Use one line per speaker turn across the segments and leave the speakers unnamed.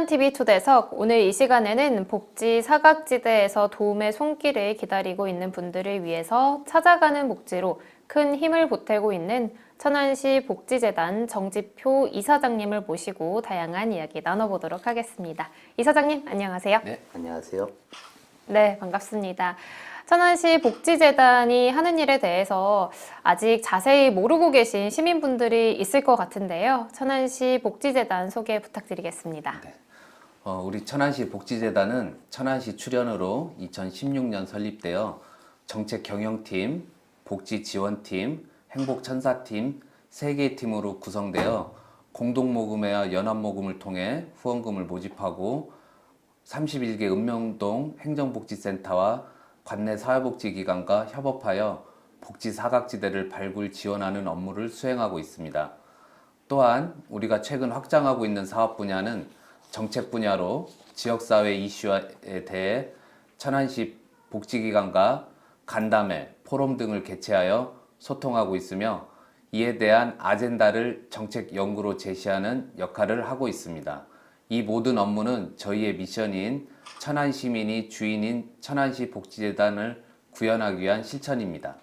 천안TV 초대석 오늘 이 시간에는 복지 사각지대에서 도움의 손길을 기다리고 있는 분들을 위해서 찾아가는 복지로 큰 힘을 보태고 있는 천안시 복지재단 정지표 이사장님을 모시고 다양한 이야기 나눠보도록 하겠습니다. 이사장님 안녕하세요.
네, 안녕하세요.
네, 반갑습니다. 천안시 복지재단이 하는 일에 대해서 아직 자세히 모르고 계신 시민분들이 있을 것 같은데요. 천안시 복지재단 소개 부탁드리겠습니다.
어, 우리 천안시 복지재단은 천안시 출연으로 2016년 설립되어 정책 경영팀, 복지 지원팀, 행복 천사팀 세 개의 팀으로 구성되어 공동 모금회와 연합 모금을 통해 후원금을 모집하고 31개 읍명동 행정복지센터와 관내 사회복지기관과 협업하여 복지 사각지대를 발굴 지원하는 업무를 수행하고 있습니다. 또한 우리가 최근 확장하고 있는 사업 분야는 정책 분야로 지역사회 이슈에 대해 천안시 복지기관과 간담회, 포럼 등을 개최하여 소통하고 있으며 이에 대한 아젠다를 정책 연구로 제시하는 역할을 하고 있습니다. 이 모든 업무는 저희의 미션인 천안 시민이 주인인 천안시 복지재단을 구현하기 위한 실천입니다.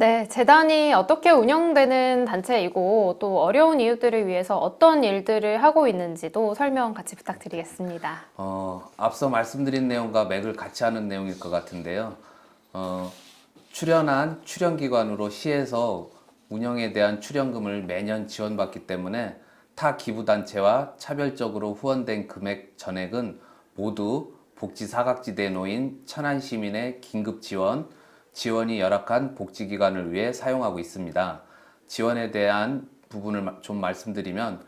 네, 재단이 어떻게 운영되는 단체이고 또 어려운 이웃들을 위해서 어떤 일들을 하고 있는지도 설명 같이 부탁드리겠습니다.
어, 앞서 말씀드린 내용과 맥을 같이 하는 내용일 것 같은데요. 어, 출연한 출연기관으로 시에서 운영에 대한 출연금을 매년 지원받기 때문에 타 기부단체와 차별적으로 후원된 금액 전액은 모두 복지 사각지대에 놓인 천안 시민의 긴급 지원, 지원이 열악한 복지기관을 위해 사용하고 있습니다. 지원에 대한 부분을 마- 좀 말씀드리면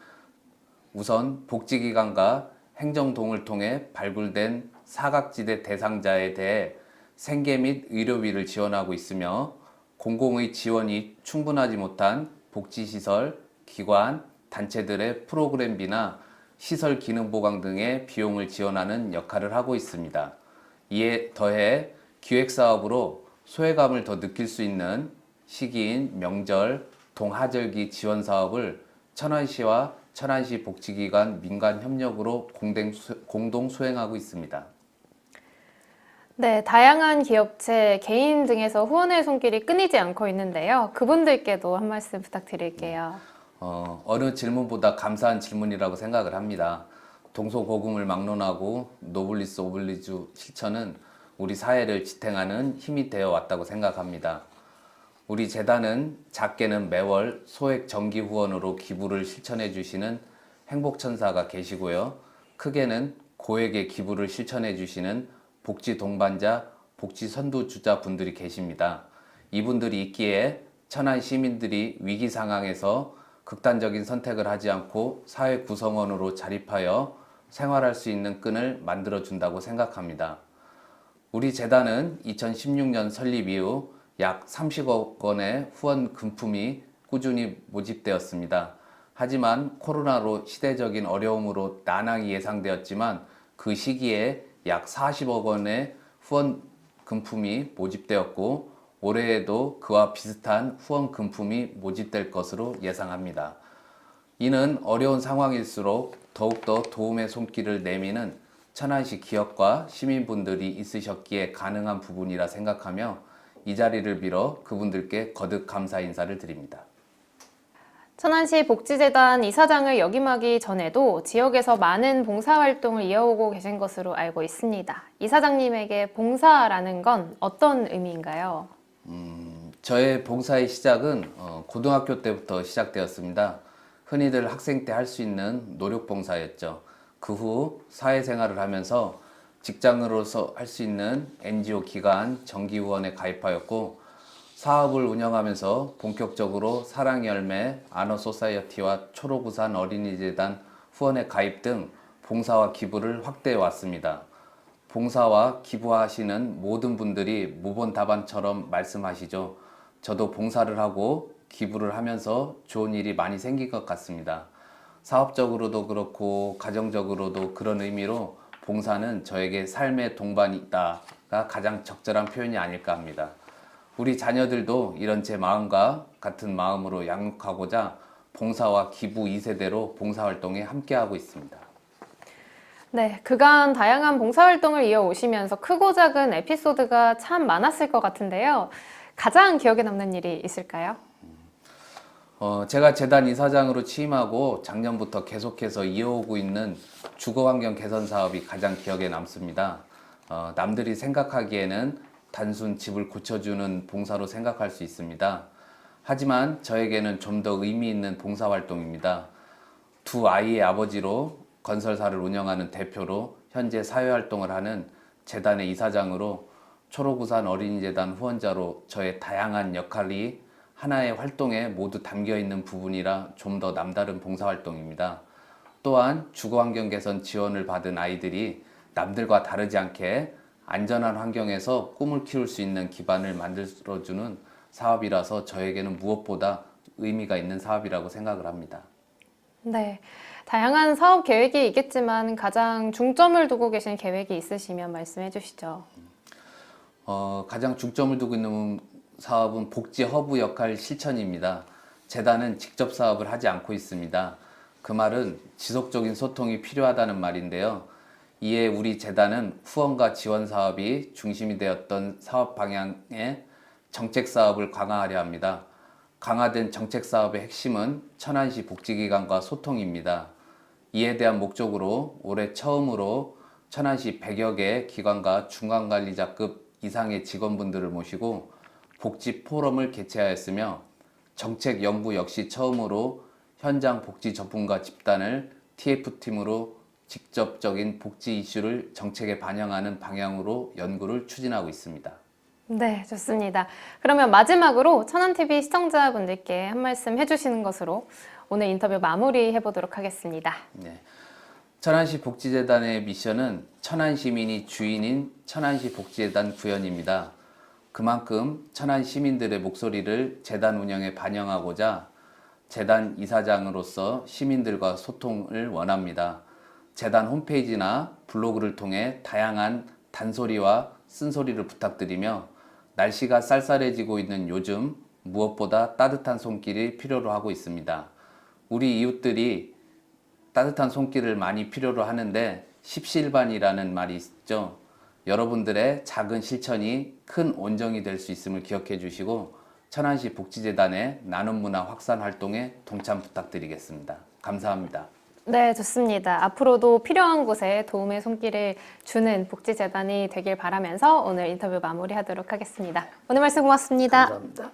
우선 복지기관과 행정동을 통해 발굴된 사각지대 대상자에 대해 생계 및 의료비를 지원하고 있으며 공공의 지원이 충분하지 못한 복지시설, 기관, 단체들의 프로그램비나 시설 기능 보강 등의 비용을 지원하는 역할을 하고 있습니다. 이에 더해 기획 사업으로 소외감을 더 느낄 수 있는 시기인 명절, 동하절기 지원 사업을 천안시와 천안시 복지기관 민간 협력으로 공동, 수- 수행하고 있습니다.
네, 다양한 기업체, 개인 등에서 후원의 손길이 끊이지 않고 있는데요. 그분들께도 한 말씀 부탁드릴게요.
어, 어느 질문보다 감사한 질문이라고 생각을 합니다. 동서고금을 막론하고 노블리스 오블리주 실천은 우리 사회를 지탱하는 힘이 되어 왔다고 생각합니다. 우리 재단은 작게는 매월 소액 정기 후원으로 기부를 실천해 주시는 행복천사가 계시고요. 크게는 고액의 기부를 실천해 주시는 복지 동반자, 복지 선두주자 분들이 계십니다. 이분들이 있기에 천안 시민들이 위기 상황에서 극단적인 선택을 하지 않고 사회 구성원으로 자립하여 생활할 수 있는 끈을 만들어 준다고 생각합니다. 우리 재단은 2016년 설립 이후 약 30억 원의 후원 금품이 꾸준히 모집되었습니다. 하지만 코로나로 시대적인 어려움으로 난항이 예상되었지만 그 시기에 약 40억 원의 후원 금품이 모집되었고 올해에도 그와 비슷한 후원 금품이 모집될 것으로 예상합니다. 이는 어려운 상황일수록 더욱더 도움의 손길을 내미는 천안시 기업과 시민분들이 있으셨기에 가능한 부분이라 생각하며 이 자리를 빌어 그분들께 거듭 감사 인사를 드립니다.
천안시 복지재단 이사장을 역임하기 전에도 지역에서 많은 봉사활동을 이어오고 계신 것으로 알고 있습니다. 이사장님에게 봉사라는 건 어떤 의미인가요?
저의 봉사의 시작은 어, 고등학교 때부터 시작되었습니다. 흔히들 학생 때 할 수 있는 노력 봉사였죠. 그 후 사회생활을 하면서 직장으로서 할 수 있는 NGO 기관 정기후원에 가입하였고 사업을 운영하면서 본격적으로 사랑열매, 아너소사이어티와 초록우산 어린이재단 후원에 가입 등 봉사와 기부를 확대해 왔습니다. 봉사와 기부하시는 모든 분들이 무번다반처럼 말씀하시죠. 저도 봉사를 하고 기부를 하면서 좋은 일이 많이 생긴 것 같습니다. 사업적으로도 그렇고 가정적으로도 그런 의미로 봉사는 저에게 삶의 동반이다가 가장 적절한 표현이 아닐까 합니다. 우리 자녀들도 이런 제 마음과 같은 마음으로 양육하고자 봉사와 기부 2세대로 봉사활동에 함께하고 있습니다.
네, 그간 다양한 봉사활동을 이어오시면서 크고 작은 에피소드가 참 많았을 것 같은데요. 가장 기억에 남는 일이 있을까요?
어, 제가 재단 이사장으로 취임하고 작년부터 계속해서 이어오고 있는 주거 환경 개선 사업이 가장 기억에 남습니다. 어, 남들이 생각하기에는 단순 집을 고쳐주는 봉사로 생각할 수 있습니다. 하지만 저에게는 좀 더 의미 있는 봉사 활동입니다. 두 아이의 아버지로 건설사를 운영하는 대표로 현재 사회 활동을 하는 재단의 이사장으로 초록우산 어린이재단 후원자로 저의 다양한 역할이 하나의 활동에 모두 담겨 있는 부분이라 좀 더 남다른 봉사활동입니다. 또한 주거환경 개선 지원을 받은 아이들이 남들과 다르지 않게 안전한 환경에서 꿈을 키울 수 있는 기반을 만들어주는 사업이라서 저에게는 무엇보다 의미가 있는 사업이라고 생각을 합니다.
네, 다양한 사업 계획이 있겠지만 가장 중점을 두고 계신 계획이 있으시면 말씀해 주시죠.
어, 가장 중점을 두고 있는 사업은 복지 허브 역할 실천입니다. 재단은 직접 사업을 하지 않고 있습니다. 그 말은 지속적인 소통이 필요하다는 말인데요. 이에 우리 재단은 후원과 지원 사업이 중심이 되었던 사업 방향의 정책 사업을 강화하려 합니다. 강화된 정책 사업의 핵심은 천안시 복지기관과 소통입니다. 이에 대한 목적으로 올해 처음으로 천안시 100여 개 기관과 중간관리자급 이상의 직원분들을 모시고 복지 포럼을 개최하였으며 정책 연구 역시 처음으로 현장 복지 전문가 집단을 TF팀으로 직접적인 복지 이슈를 정책에 반영하는 방향으로 연구를 추진하고 있습니다.
네, 좋습니다. 그러면 마지막으로 천안TV 시청자분들께 한 말씀 해주시는 것으로 오늘 인터뷰 마무리 해 보도록 하겠습니다.
네. 천안시 복지재단의 미션은 천안 시민이 주인인 천안시 복지재단 구현입니다. 그만큼 천안 시민들의 목소리를 재단 운영에 반영하고자 재단 이사장으로서 시민들과 소통을 원합니다. 재단 홈페이지나 블로그를 통해 다양한 단소리와 쓴소리를 부탁드리며 날씨가 쌀쌀해지고 있는 요즘 무엇보다 따뜻한 손길이 필요로 하고 있습니다. 우리 이웃들이 따뜻한 손길을 많이 필요로 하는데 십시일반이라는 말이 있죠. 여러분들의 작은 실천이 큰 온정이 될 수 있음을 기억해 주시고 천안시 복지재단의 나눔 문화 확산 활동에 동참 부탁드리겠습니다. 감사합니다.
네, 좋습니다. 앞으로도 필요한 곳에 도움의 손길을 주는 복지재단이 되길 바라면서 오늘 인터뷰 마무리하도록 하겠습니다. 오늘 말씀 고맙습니다.
감사합니다.